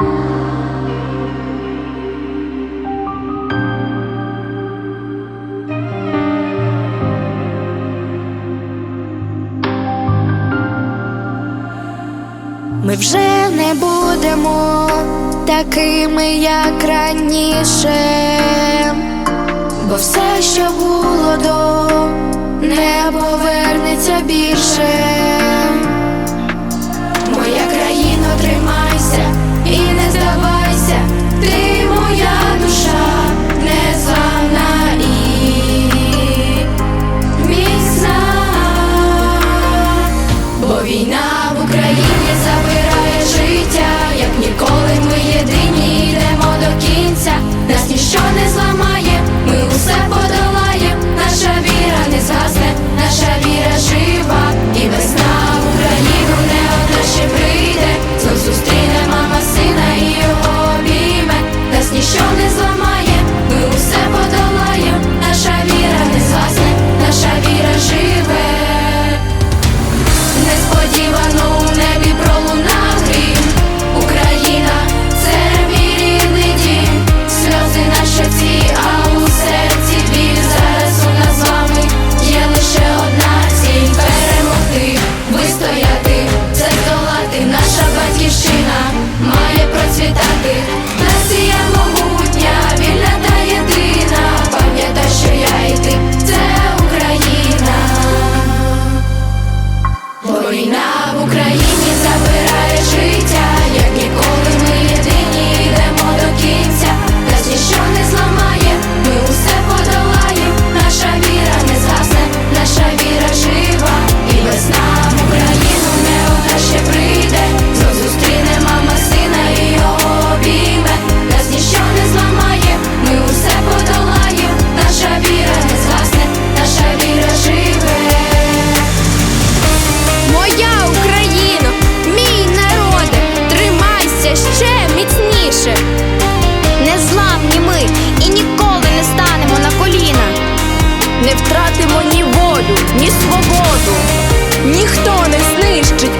Ми вже не будемо такими, як раніше, бо все, що було до, не повернеться більше. в Україні забирає життя, як ніколи ми єдині йдемо до кінця. Morina. волю, ні свободу, ніхто не знищить.